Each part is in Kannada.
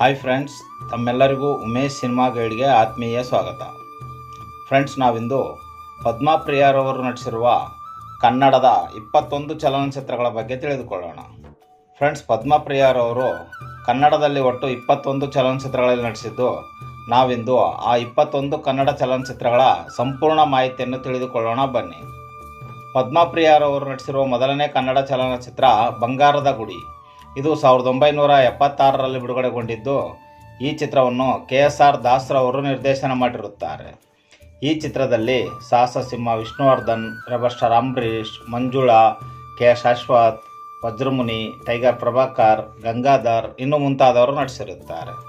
ಹಾಯ್ ಫ್ರೆಂಡ್ಸ್ ತಮ್ಮೆಲ್ಲರಿಗೂ ಉಮೇಶ್ ಸಿನಿಮಾ ಗೈಡ್ಗೆ ಆತ್ಮೀಯ ಸ್ವಾಗತ. ಫ್ರೆಂಡ್ಸ್ ನಾವಿಂದು ಪದ್ಮಾ ಪ್ರಿಯಾರವರು ನಟಿಸಿರುವ ಕನ್ನಡದ ಇಪ್ಪತ್ತೊಂದು ಚಲನಚಿತ್ರಗಳ ಬಗ್ಗೆ ತಿಳಿದುಕೊಳ್ಳೋಣ. ಫ್ರೆಂಡ್ಸ್ ಪದ್ಮಾ ಪ್ರಿಯಾರವರು ಕನ್ನಡದಲ್ಲಿ ಒಟ್ಟು ಇಪ್ಪತ್ತೊಂದು ಚಲನಚಿತ್ರಗಳಲ್ಲಿ ನಟಿಸಿದ್ದು, ನಾವಿಂದು ಆ ಇಪ್ಪತ್ತೊಂದು ಕನ್ನಡ ಚಲನಚಿತ್ರಗಳ ಸಂಪೂರ್ಣ ಮಾಹಿತಿಯನ್ನು ತಿಳಿದುಕೊಳ್ಳೋಣ, ಬನ್ನಿ. ಪದ್ಮಪ್ರಿಯರವರು ನಟಿಸಿರುವ ಮೊದಲನೇ ಕನ್ನಡ ಚಲನಚಿತ್ರ ಬಂಗಾರದ ಗುಡಿ. ಇದು ಸಾವಿರದ ಒಂಬೈನೂರ ಎಪ್ಪತ್ತಾರರಲ್ಲಿ ಬಿಡುಗಡೆಗೊಂಡಿದ್ದು. ಈ ಚಿತ್ರವನ್ನು ಕೆ ಎಸ್ ಆರ್ ದಾಸ್ರವರು ನಿರ್ದೇಶನ ಮಾಡಿರುತ್ತಾರೆ. ಈ ಚಿತ್ರದಲ್ಲಿ ಸಾಹಸಸಿಂಹ Vishnuvardhan rebel star Ambareesh Manjula, K Shashwath Vajramuni, tiger Prabhakar, Gangadhar ಇನ್ನು ಮುಂತಾದವರು ನಟಿಸಿರುತ್ತಾರೆ.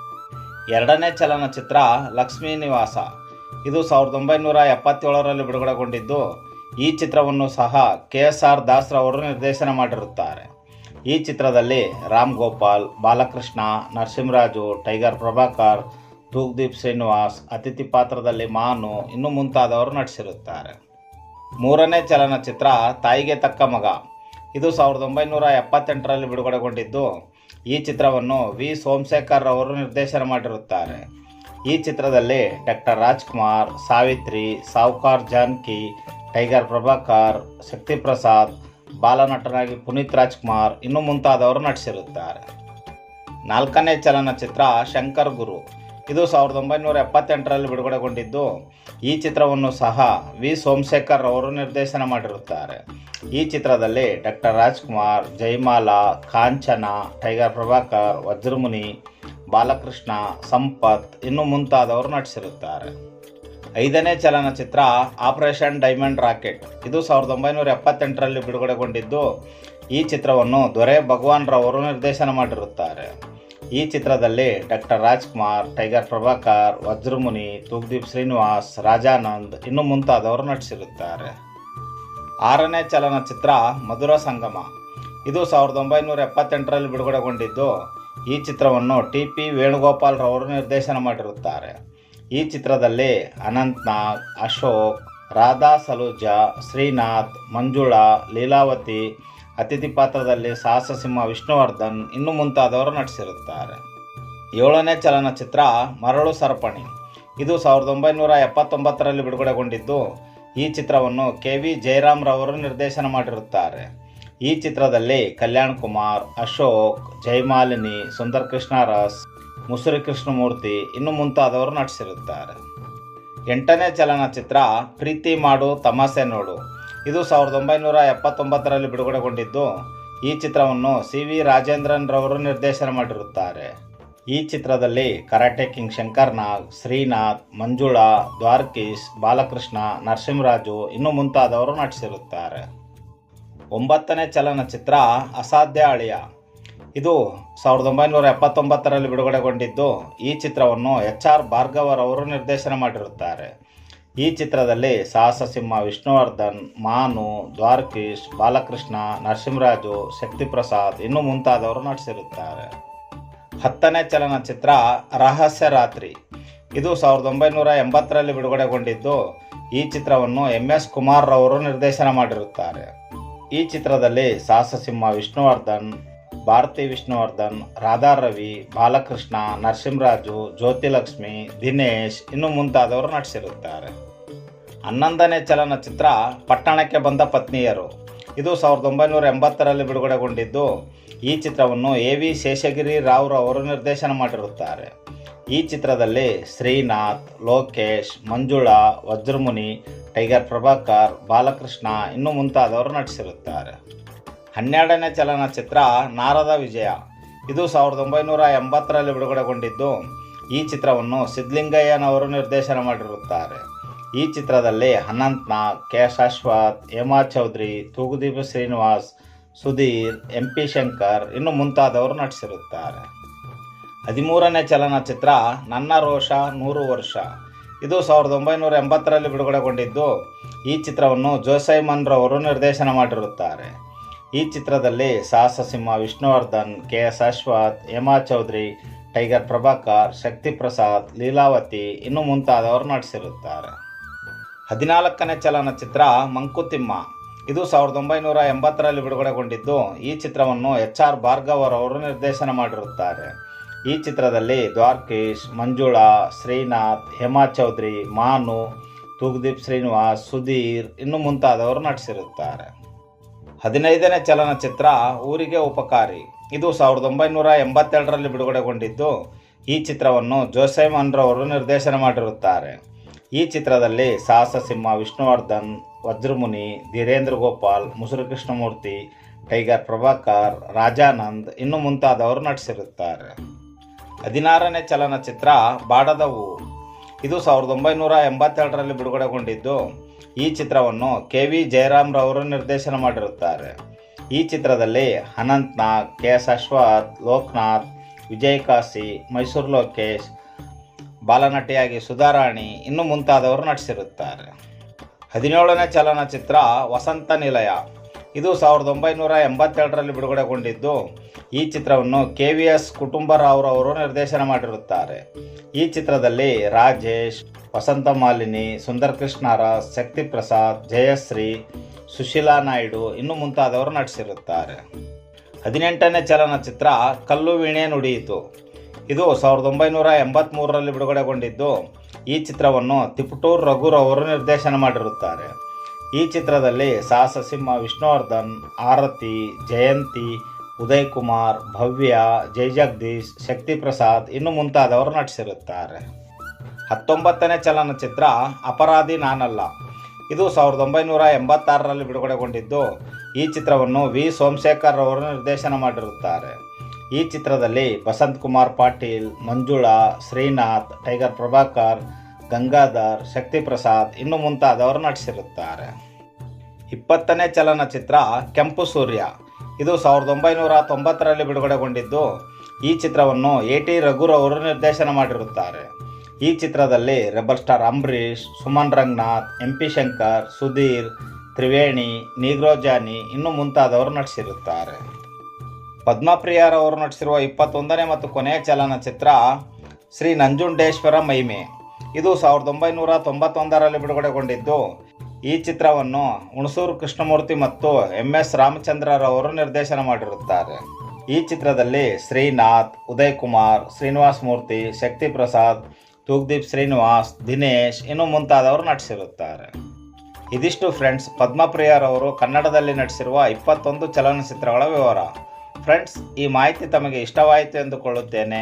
ಎರಡನೇ ಚಲನಚಿತ್ರ ಲಕ್ಷ್ಮೀ ನಿವಾಸ. ಇದು ಸಾವಿರದ ಒಂಬೈನೂರ ಎಪ್ಪತ್ತೇಳರಲ್ಲಿ ಬಿಡುಗಡೆಗೊಂಡಿದ್ದು. ಈ ಚಿತ್ರವನ್ನು ಸಹ ಕೆ ಎಸ್ ಆರ್ ದಾಸ್ರವರು ನಿರ್ದೇಶನ ಮಾಡಿರುತ್ತಾರೆ. ಈ ಚಿತ್ರದಲ್ಲಿ ರಾಮ್ ಗೋಪಾಲ್, ಬಾಲಕೃಷ್ಣ, ನರಸಿಂಹರಾಜು, ಟೈಗರ್ ಪ್ರಭಾಕರ್ ತೂಗ್ದೀಪ್ ಶ್ರೀನಿವಾಸ್, ಅತಿಥಿ ಪಾತ್ರದಲ್ಲಿ ಮಾನು ಇನ್ನು ಮುಂತಾದವರು ನಟಿಸಿರುತ್ತಾರೆ. ಮೂರನೇ ಚಲನಚಿತ್ರ, ತಾಯಿಗೆ ತಕ್ಕ ಮಗ. ಇದು ಸಾವಿರದ ಒಂಬೈನೂರ ಎಪ್ಪತ್ತೆಂಟರಲ್ಲಿ ಬಿಡುಗಡೆಗೊಂಡಿದ್ದು, ಈ ಚಿತ್ರವನ್ನು ವಿ. ಸೋಮಶೇಖರ್ ಅವರು ನಿರ್ದೇಶನ ಮಾಡಿರುತ್ತಾರೆ. ಈ ಚಿತ್ರದಲ್ಲಿ ಡಾಕ್ಟರ್ ರಾಜ್ಕುಮಾರ್, ಸಾವಿತ್ರಿ, ಸಾವುಕಾರ್ ಜಾನ್ಕಿ, ಟೈಗರ್ ಪ್ರಭಾಕರ್, ಶಕ್ತಿಪ್ರಸಾದ್ ಬಾಲನಟನಾಗಿ ಪುನೀತ್ ರಾಜ್ಕುಮಾರ್ ಇನ್ನೂ ಮುಂತಾದವರು ನಟಿಸಿರುತ್ತಾರೆ. ನಾಲ್ಕನೇ ಚಲನಚಿತ್ರ ಶಂಕರ್ ಗುರು. ಇದು ಸಾವಿರದ ಒಂಬೈನೂರ ಎಪ್ಪತ್ತೆಂಟರಲ್ಲಿ ಬಿಡುಗಡೆಗೊಂಡಿದ್ದು, ಈ ಚಿತ್ರವನ್ನು ಸಹ ವಿ. ಸೋಮಶೇಖರ್ ಅವರು ನಿರ್ದೇಶನ ಮಾಡಿರುತ್ತಾರೆ. ಈ ಚಿತ್ರದಲ್ಲಿ ಡಾಕ್ಟರ್ ರಾಜ್ಕುಮಾರ್, ಜಯಮಾಲಾ, ಕಾಂಚನ, ಟೈಗರ್ ಪ್ರಭಾಕರ್, ವಜ್ರಮುನಿ, ಬಾಲಕೃಷ್ಣ, ಸಂಪತ್ ಇನ್ನು ಮುಂತಾದವರು ನಟಿಸಿರುತ್ತಾರೆ. ಐದನೇ ಚಲನಚಿತ್ರ ಆಪರೇಷನ್ ಡೈಮಂಡ್ ರಾಕೆಟ್. ಇದು ಸಾವಿರದ ಒಂಬೈನೂರ ಎಪ್ಪತ್ತೆಂಟರಲ್ಲಿ ಬಿಡುಗಡೆಗೊಂಡಿದ್ದು, ಈ ಚಿತ್ರವನ್ನು ದೊರೆ ಭಗವಾನ್ ರವರು ನಿರ್ದೇಶನ ಮಾಡಿರುತ್ತಾರೆ. ಈ ಚಿತ್ರದಲ್ಲಿ ಡಾಕ್ಟರ್ ರಾಜ್ಕುಮಾರ್, ಟೈಗರ್ ಪ್ರಭಾಕರ್, ವಜ್ರಮುನಿ, ತೂಗ್ದೀಪ್ ಶ್ರೀನಿವಾಸ್, ರಾಜಾನಂದ್ ಇನ್ನು ಮುಂತಾದವರು ನಟಿಸಿರುತ್ತಾರೆ. ಆರನೇ ಚಲನಚಿತ್ರ ಮಧುರ ಸಂಗಮ. ಇದು ಸಾವಿರದ ಒಂಬೈನೂರ ಎಪ್ಪತ್ತೆಂಟರಲ್ಲಿ ಬಿಡುಗಡೆಗೊಂಡಿದ್ದು, ಈ ಚಿತ್ರವನ್ನು ಟಿ ಪಿ ವೇಣುಗೋಪಾಲ್ ರವರು ನಿರ್ದೇಶನ ಮಾಡಿರುತ್ತಾರೆ. ಈ ಚಿತ್ರದಲ್ಲಿ ಅನಂತ್ನಾಗ್, ಅಶೋಕ್, ರಾಧಾ ಸಲೂಜಾ, ಶ್ರೀನಾಥ್, ಮಂಜುಳಾ, ಲೀಲಾವತಿ, ಅತಿಥಿ ಪಾತ್ರದಲ್ಲಿ ಸಾಹಸಸಿಂಹ ವಿಷ್ಣುವರ್ಧನ್ ಇನ್ನು ಮುಂತಾದವರು ನಟಿಸಿರುತ್ತಾರೆ. ಏಳನೇ ಚಲನಚಿತ್ರ ಮರಳು ಸರಪಣಿ. ಇದು ಸಾವಿರದ ಒಂಬೈನೂರ ಎಪ್ಪತ್ತೊಂಬತ್ತರಲ್ಲಿ ಬಿಡುಗಡೆಗೊಂಡಿದ್ದು, ಈ ಚಿತ್ರವನ್ನು ಕೆ ವಿ ಜಯರಾಮ್ ರವರು ನಿರ್ದೇಶನ ಮಾಡಿರುತ್ತಾರೆ. ಈ ಚಿತ್ರದಲ್ಲಿ ಕಲ್ಯಾಣ್ ಕುಮಾರ್, ಅಶೋಕ್, ಜಯಮಾಲಿನಿ ಸುಂದರ್ ಕೃಷ್ಣರಸ್ ಮುಸುರಿ ಕೃಷ್ಣಮೂರ್ತಿ ಇನ್ನು ಮುಂತಾದವರು ನಟಿಸಿರುತ್ತಾರೆ. ಎಂಟನೇ ಚಲನಚಿತ್ರ ಪ್ರೀತಿ ಮಾಡು ತಮಾಸೆ ನೋಡು. ಇದು ಸಾವಿರದ ಒಂಬೈನೂರ ಎಪ್ಪತ್ತೊಂಬತ್ತರಲ್ಲಿ ಬಿಡುಗಡೆಗೊಂಡಿದ್ದು. ಈ ಚಿತ್ರವನ್ನು ಸಿ ವಿ ರಾಜೇಂದ್ರನ್ ರವರು ನಿರ್ದೇಶನ ಮಾಡಿರುತ್ತಾರೆ. ಈ ಚಿತ್ರದಲ್ಲಿ ಕರಾಟೆ ಕಿಂಗ್ ಶಂಕರ್ನಾಗ್ ಶ್ರೀನಾಥ್, ಮಂಜುಳಾ, ದ್ವಾರಕೀಶ್, ಬಾಲಕೃಷ್ಣ, ನರಸಿಂಹರಾಜು ಇನ್ನು ಮುಂತಾದವರು ನಟಿಸಿರುತ್ತಾರೆ. ಒಂಬತ್ತನೇ ಚಲನಚಿತ್ರ ಅಸಾಧ್ಯ ಅಳಿಯ. ಇದು ಸಾವಿರದ ಒಂಬೈನೂರ ಎಪ್ಪತ್ತೊಂಬತ್ತರಲ್ಲಿ ಬಿಡುಗಡೆಗೊಂಡಿದ್ದು ಈ ಚಿತ್ರವನ್ನು ಎಚ್ ಆರ್ ಭಾರ್ಗವರವರು ನಿರ್ದೇಶನ ಮಾಡಿರುತ್ತಾರೆ. ಈ ಚಿತ್ರದಲ್ಲಿ ಸಾಹಸ ಸಿಂಹ ವಿಷ್ಣುವರ್ಧನ್, ಮಾನು, ದ್ವಾರಕೀಶ್, ಬಾಲಕೃಷ್ಣ, ನರಸಿಂಹರಾಜು, ಶಕ್ತಿಪ್ರಸಾದ್ ಇನ್ನು ಮುಂತಾದವರು ನಟಿಸಿರುತ್ತಾರೆ. ಹತ್ತನೇ ಚಲನಚಿತ್ರ ರಹಸ್ಯ ರಾತ್ರಿ. ಇದು ಸಾವಿರದ ಒಂಬೈನೂರ ಎಂಬತ್ತರಲ್ಲಿ ಬಿಡುಗಡೆಗೊಂಡಿದ್ದು ಈ ಚಿತ್ರವನ್ನು ಎಂ ಎಸ್ ಕುಮಾರ್ ರವರು ನಿರ್ದೇಶನ ಮಾಡಿರುತ್ತಾರೆ. ಈ ಚಿತ್ರದಲ್ಲಿ ಸಾಹಸ ಸಿಂಹ ವಿಷ್ಣುವರ್ಧನ್ ಭಾರತಿ ವಿಷ್ಣುವರ್ಧನ್, ರಾಧಾ ರವಿ, ಬಾಲಕೃಷ್ಣ, ನರಸಿಂಹರಾಜು, ಜ್ಯೋತಿಲಕ್ಷ್ಮಿ, ದಿನೇಶ್ ಇನ್ನು ಮುಂತಾದವರು ನಟಿಸಿರುತ್ತಾರೆ. ಹನ್ನೊಂದನೇ ಚಲನಚಿತ್ರ ಪಟ್ಟಣಕ್ಕೆ ಬಂದ ಪತ್ನಿಯರು. ಇದು ಸಾವಿರದ ಒಂಬೈನೂರ ಎಂಬತ್ತರಲ್ಲಿ ಬಿಡುಗಡೆಗೊಂಡಿದ್ದು, ಈ ಚಿತ್ರವನ್ನು ಎ ವಿ ಶೇಷಗಿರಿ ರಾವ್ ಅವರು ನಿರ್ದೇಶನ ಮಾಡಿರುತ್ತಾರೆ. ಈ ಚಿತ್ರದಲ್ಲಿ ಶ್ರೀನಾಥ್, ಲೋಕೇಶ್, ಮಂಜುಳಾ, ವಜ್ರಮುನಿ, ಟೈಗರ್ ಪ್ರಭಾಕರ್, ಬಾಲಕೃಷ್ಣ ಇನ್ನು ಮುಂತಾದವರು ನಟಿಸಿರುತ್ತಾರೆ. ಹನ್ನೆರಡನೇ ಚಲನಚಿತ್ರ ನಾರದ ವಿಜಯ. ಇದು ಸಾವಿರದ ಒಂಬೈನೂರ ಎಂಬತ್ತರಲ್ಲಿ ಬಿಡುಗಡೆಗೊಂಡಿದ್ದು, ಈ ಚಿತ್ರವನ್ನು ಸಿದ್ಲಿಂಗಯ್ಯನವರು ನಿರ್ದೇಶನ ಮಾಡಿರುತ್ತಾರೆ. ಈ ಚಿತ್ರದಲ್ಲಿ Anant Nag K Shashwath Hema Chaudhary, Thoogudeepa Srinivas, Sudheer M P Shankar ಇನ್ನು ಮುಂತಾದವರು ನಟಿಸಿರುತ್ತಾರೆ. ಹದಿಮೂರನೇ ಚಲನಚಿತ್ರ ನನ್ನ ರೋಷ ನೂರು ವರ್ಷ. ಇದು ಸಾವಿರದ ಒಂಬೈನೂರ ಎಂಬತ್ತರಲ್ಲಿ ಬಿಡುಗಡೆಗೊಂಡಿದ್ದು, ಈ ಚಿತ್ರವನ್ನು ಜೋಸೈಮನ್ರವರು ನಿರ್ದೇಶನ ಮಾಡಿರುತ್ತಾರೆ. ಈ ಚಿತ್ರದಲ್ಲಿ ಸಾಹಸ ಸಿಂಹ Vishnuvardhan K S Ashwath, Hema Chaudhary, tiger Prabhakar, Shakti Prasad, Leelavathi ಇನ್ನು ಮುಂತಾದವರು ನಟಿಸಿರುತ್ತಾರೆ. ಹದಿನಾಲ್ಕನೇ ಚಲನಚಿತ್ರ ಮಂಕುತಿಮ್ಮ. ಇದು ಸಾವಿರದ ಒಂಬೈನೂರ ಎಂಬತ್ತರಲ್ಲಿ ಬಿಡುಗಡೆಗೊಂಡಿದ್ದು, ಈ ಚಿತ್ರವನ್ನು ಎಚ್ ಆರ್ ಭಾರ್ಗವರ್ ಅವರು ನಿರ್ದೇಶನ ಮಾಡಿರುತ್ತಾರೆ. ಈ ಚಿತ್ರದಲ್ಲಿ ದ್ವಾರ್ಕೀಶ್, ಮಂಜುಳಾ, ಶ್ರೀನಾಥ್, ಹೇಮಾ ಚೌಧರಿ, ಮಾನು, ತೂಗ್ದೀಪ್ ಶ್ರೀನಿವಾಸ್, ಸುಧೀರ್ ಇನ್ನು ಮುಂತಾದವರು ನಟಿಸಿರುತ್ತಾರೆ. ಹದಿನೈದನೇ ಚಲನಚಿತ್ರ ಊರಿಗೆ ಉಪಕಾರಿ. ಇದು ಸಾವಿರದ ಒಂಬೈನೂರ ಎಂಬತ್ತೆರಡರಲ್ಲಿ ಬಿಡುಗಡೆಗೊಂಡಿದ್ದು, ಈ ಚಿತ್ರವನ್ನು ಜೋಸೆಮನ್ ಅವರು ನಿರ್ದೇಶನ ಮಾಡಿರುತ್ತಾರೆ. ಈ ಚಿತ್ರದಲ್ಲಿ ಸಾಹಸ ಸಿಂಹ ವಿಷ್ಣುವರ್ಧನ್, ವಜ್ರಮುನಿ, ಧೀರೇಂದ್ರ ಗೋಪಾಲ್, ಮುಸುರು ಕೃಷ್ಣಮೂರ್ತಿ, ಟೈಗರ್ ಪ್ರಭಾಕರ್, ರಾಜಾನಂದ್ ಇನ್ನು ಮುಂತಾದವರು ನಟಿಸಿರುತ್ತಾರೆ. ಹದಿನಾರನೇ ಚಲನಚಿತ್ರ ಬಾಡದವು ಇದು ಸಾವಿರದ ಒಂಬೈನೂರ ಎಂಬತ್ತೆರಡರಲ್ಲಿ ಬಿಡುಗಡೆಗೊಂಡಿದ್ದು ಈ ಚಿತ್ರವನ್ನು ಕೆ ವಿ ಜಯರಾಮ್ರವರು ನಿರ್ದೇಶನ ಮಾಡಿರುತ್ತಾರೆ. ಈ ಚಿತ್ರದಲ್ಲಿ ಅನಂತ್ನಾಗ್, ಕೆ. ಎಸ್. ಅಶ್ವಥ್, ಲೋಕನಾಥ್ ವಿಜಯ್ ಕಾಶಿ ಮೈಸೂರು ಲೋಕೇಶ್, ಬಾಲನಟಿಯಾಗಿ ಸುಧಾರಾಣಿ ಇನ್ನು ಮುಂತಾದವರು ನಟಿಸಿರುತ್ತಾರೆ. ಹದಿನೇಳನೇ ಚಲನಚಿತ್ರ ವಸಂತ ನಿಲಯ. ಇದು ಸಾವಿರದ ಒಂಬೈನೂರ ಎಂಬತ್ತೆರಡರಲ್ಲಿ ಬಿಡುಗಡೆಗೊಂಡಿದ್ದು. ಈ ಚಿತ್ರವನ್ನು ಕೆ ವಿ ಎಸ್ ಕುಟುಂಬರಾವ್ರವರು ನಿರ್ದೇಶನ ಮಾಡಿರುತ್ತಾರೆ. ಈ ಚಿತ್ರದಲ್ಲಿ ರಾಜೇಶ್ ವಸಂತ ಮಾಲಿನಿ ಸುಂದರ್ ಕೃಷ್ಣರಾಜ್ ಶಕ್ತಿ ಪ್ರಸಾದ್ ಜಯಶ್ರೀ, ಸುಶೀಲಾ ನಾಯ್ಡು ಇನ್ನು ಮುಂತಾದವರು ನಟಿಸಿರುತ್ತಾರೆ. ಹದಿನೆಂಟನೇ ಚಲನಚಿತ್ರ ಕಲ್ಲು ವೀಣೆ ನುಡಿಯಿತು. ಇದು ಸಾವಿರದ ಒಂಬೈನೂರ ಎಂಬತ್ತ್ಮೂರರಲ್ಲಿ ಬಿಡುಗಡೆಗೊಂಡಿದ್ದು. ಈ ಚಿತ್ರವನ್ನು ತಿಪಟೂರ್ ರಘುರವರು ನಿರ್ದೇಶನ ಮಾಡಿರುತ್ತಾರೆ. ಈ ಚಿತ್ರದಲ್ಲಿ ಸಾಹಸಸಿಂಹ ವಿಷ್ಣುವರ್ಧನ್, ಆರತಿ, ಜಯಂತಿ ಉದಯ್ ಕುಮಾರ್ ಭವ್ಯ ಜಯಜಗದೀಶ್ ಶಕ್ತಿ ಪ್ರಸಾದ್ ಇನ್ನು ಮುಂತಾದವರು ನಟಿಸಿರುತ್ತಾರೆ. ಹತ್ತೊಂಬತ್ತನೇ ಚಲನಚಿತ್ರ ಅಪರಾಧಿ ನಾನಲ್ಲ. ಇದು ಸಾವಿರದ ಒಂಬೈನೂರ ಎಂಬತ್ತಾರರಲ್ಲಿ ಬಿಡುಗಡೆಗೊಂಡಿದ್ದು, ಈ ಚಿತ್ರವನ್ನು ವಿ. ಸೋಮಶೇಖರ್ ಅವರು ನಿರ್ದೇಶನ ಮಾಡಿರುತ್ತಾರೆ. ಈ ಚಿತ್ರದಲ್ಲಿ ಬಸಂತ್ ಕುಮಾರ್ ಪಾಟೀಲ್, ಮಂಜುಳಾ, ಶ್ರೀನಾಥ್, ಟೈಗರ್ ಪ್ರಭಾಕರ್ ಗಂಗಾಧರ್ ಶಕ್ತಿ ಪ್ರಸಾದ್ ಇನ್ನು ಮುಂತಾದವರು ನಟಿಸಿರುತ್ತಾರೆ. ಇಪ್ಪತ್ತನೇ ಚಲನಚಿತ್ರ ಕೆಂಪು ಸೂರ್ಯ. ಇದು ಸಾವಿರದ ಒಂಬೈನೂರ ತೊಂಬತ್ತರಲ್ಲಿ ಬಿಡುಗಡೆಗೊಂಡಿದ್ದು, ಈ ಚಿತ್ರವನ್ನು ಎ ಟಿ ರಘುರವರು ನಿರ್ದೇಶನ ಮಾಡಿರುತ್ತಾರೆ. ಈ ಚಿತ್ರದಲ್ಲಿ rebel star Ambareesh, Suman Ranganath, M P Shankar, Sudheer, Triveni Negro Johnny ಇನ್ನು ಮುಂತಾದವರು ನಟಿಸಿರುತ್ತಾರೆ. ಪದ್ಮಪ್ರಿಯರವರು ನಟಿಸಿರುವ ಇಪ್ಪತ್ತೊಂದನೇ ಮತ್ತು ಕೊನೆಯ ಚಲನಚಿತ್ರ ಶ್ರೀ ನಂಜುಂಡೇಶ್ವರ ಮಹಿಮೆ. ಇದು ಸಾವಿರದ ಒಂಬೈನೂರ ತೊಂಬತ್ತೊಂದರಲ್ಲಿ ಬಿಡುಗಡೆಗೊಂಡಿದ್ದು. ಈ ಚಿತ್ರವನ್ನು ಹುಣಸೂರು ಕೃಷ್ಣಮೂರ್ತಿ ಮತ್ತು ಎಂ ಎಸ್ ರಾಮಚಂದ್ರರವರು ನಿರ್ದೇಶನ ಮಾಡಿರುತ್ತಾರೆ. ಈ ಚಿತ್ರದಲ್ಲಿ ಶ್ರೀನಾಥ್ ಉದಯ್ ಕುಮಾರ್ ಶ್ರೀನಿವಾಸ್ ಮೂರ್ತಿ, ಶಕ್ತಿ ಪ್ರಸಾದ್, ತೂಗ್ದೀಪ್ ಶ್ರೀನಿವಾಸ್, ದಿನೇಶ್ ಇನ್ನು ಮುಂತಾದವರು ನಟಿಸಿರುತ್ತಾರೆ. ಇದಿಷ್ಟು ಫ್ರೆಂಡ್ಸ್ ಪದ್ಮಪ್ರಿಯರವರು ಕನ್ನಡದಲ್ಲಿ ನಟಿಸಿರುವ ಇಪ್ಪತ್ತೊಂದು ಚಲನಚಿತ್ರಗಳ ವಿವರ. ಫ್ರೆಂಡ್ಸ್, ಈ ಮಾಹಿತಿ ತಮಗೆ ಇಷ್ಟವಾಯಿತು ಎಂದುಕೊಳ್ಳುತ್ತೇನೆ.